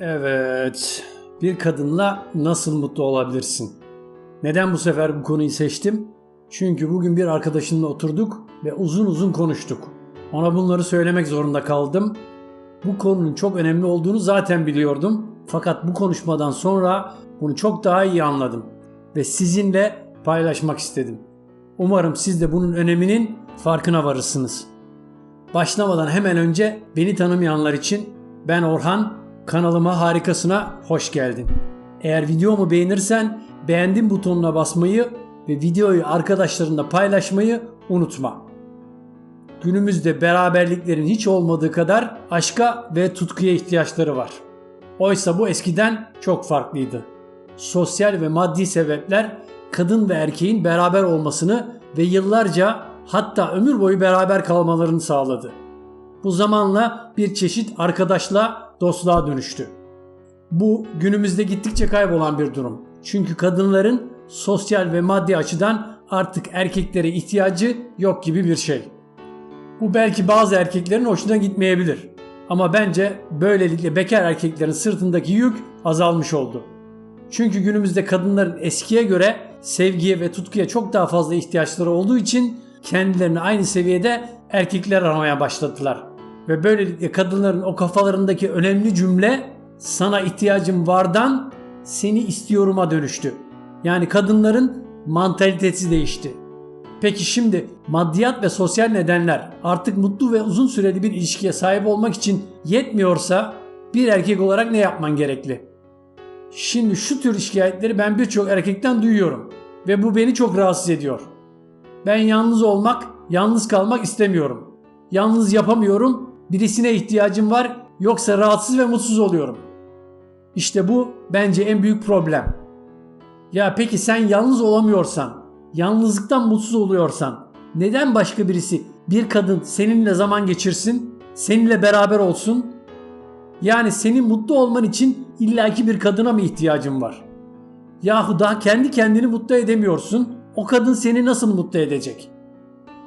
Evet. Bir kadınla nasıl mutlu olabilirsin? Neden bu sefer bu konuyu seçtim? Çünkü bugün bir arkadaşımla oturduk ve uzun uzun konuştuk. Ona bunları söylemek zorunda kaldım. Bu konunun çok önemli olduğunu zaten biliyordum. Fakat bu konuşmadan sonra bunu çok daha iyi anladım ve sizinle paylaşmak istedim. Umarım siz de bunun öneminin farkına varırsınız. Başlamadan hemen önce beni tanımayanlar için ben Orhan, kanalıma harikasına hoş geldin. Eğer videomu beğenirsen beğendim butonuna basmayı ve videoyu arkadaşlarınla paylaşmayı unutma. Günümüzde beraberliklerin hiç olmadığı kadar aşka ve tutkuya ihtiyaçları var. Oysa bu eskiden çok farklıydı. Sosyal ve maddi sebepler kadın ve erkeğin beraber olmasını ve yıllarca hatta ömür boyu beraber kalmalarını sağladı. Bu zamanla bir çeşit arkadaşla dostluğa dönüştü. Bu günümüzde gittikçe kaybolan bir durum. Çünkü kadınların sosyal ve maddi açıdan artık erkeklere ihtiyacı yok gibi bir şey. Bu belki bazı erkeklerin hoşuna gitmeyebilir. Ama bence böylelikle bekar erkeklerin sırtındaki yük azalmış oldu. Çünkü günümüzde kadınların eskiye göre sevgiye ve tutkuya çok daha fazla ihtiyaçları olduğu için kendilerini aynı seviyede erkekler aramaya başladılar. Ve böylelikle kadınların o kafalarındaki önemli cümle sana ihtiyacım vardan seni istiyorum'a dönüştü. Yani kadınların mantalitesi değişti. Peki şimdi maddiyat ve sosyal nedenler artık mutlu ve uzun süreli bir ilişkiye sahip olmak için yetmiyorsa bir erkek olarak ne yapman gerekli? Şimdi şu tür şikayetleri ben birçok erkekten duyuyorum ve bu beni çok rahatsız ediyor. Ben yalnız olmak, yalnız kalmak istemiyorum. Yalnız yapamıyorum, birisine ihtiyacım var yoksa rahatsız ve mutsuz oluyorum. İşte bu bence en büyük problem. Ya peki sen yalnız olamıyorsan, yalnızlıktan mutsuz oluyorsan neden başka birisi bir kadın seninle zaman geçirsin, seninle beraber olsun? Yani senin mutlu olman için illaki bir kadına mı ihtiyacın var? Yahu daha kendi kendini mutlu edemiyorsun. O kadın seni nasıl mutlu edecek?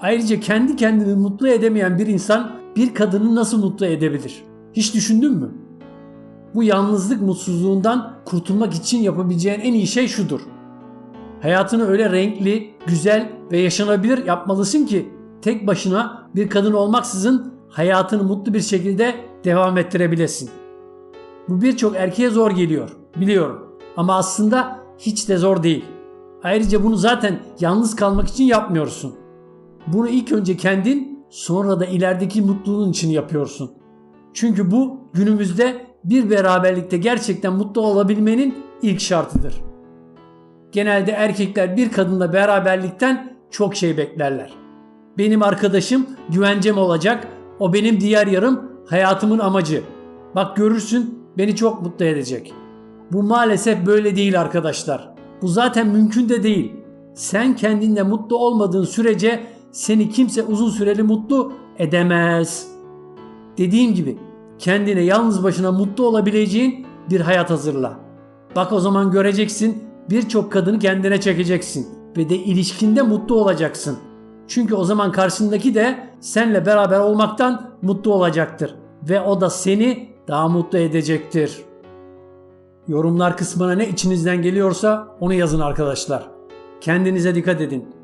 Ayrıca kendi kendini mutlu edemeyen bir insan bir kadını nasıl mutlu edebilir? Hiç düşündün mü? Bu yalnızlık mutsuzluğundan kurtulmak için yapabileceğin en iyi şey şudur. Hayatını öyle renkli, güzel ve yaşanabilir yapmalısın ki tek başına bir kadın olmaksızın hayatını mutlu bir şekilde devam ettirebilesin. Bu birçok erkeğe zor geliyor, biliyorum. Ama aslında hiç de zor değil. Ayrıca bunu zaten yalnız kalmak için yapmıyorsun. Bunu ilk önce kendin, sonra da ilerideki mutluluğun için yapıyorsun. Çünkü bu günümüzde bir beraberlikte gerçekten mutlu olabilmenin ilk şartıdır. Genelde erkekler bir kadınla beraberlikten çok şey beklerler. Benim arkadaşım güvencem olacak, o benim diğer yarım, hayatımın amacı. Bak görürsün beni çok mutlu edecek. Bu maalesef böyle değil arkadaşlar. Bu zaten mümkün de değil. Sen kendinde mutlu olmadığın sürece seni kimse uzun süreli mutlu edemez. Dediğim gibi kendine yalnız başına mutlu olabileceğin bir hayat hazırla. Bak o zaman göreceksin birçok kadını kendine çekeceksin ve de ilişkinde mutlu olacaksın. Çünkü o zaman karşındaki de senle beraber olmaktan mutlu olacaktır ve o da seni daha mutlu edecektir. Yorumlar kısmına ne içinizden geliyorsa onu yazın arkadaşlar. Kendinize dikkat edin.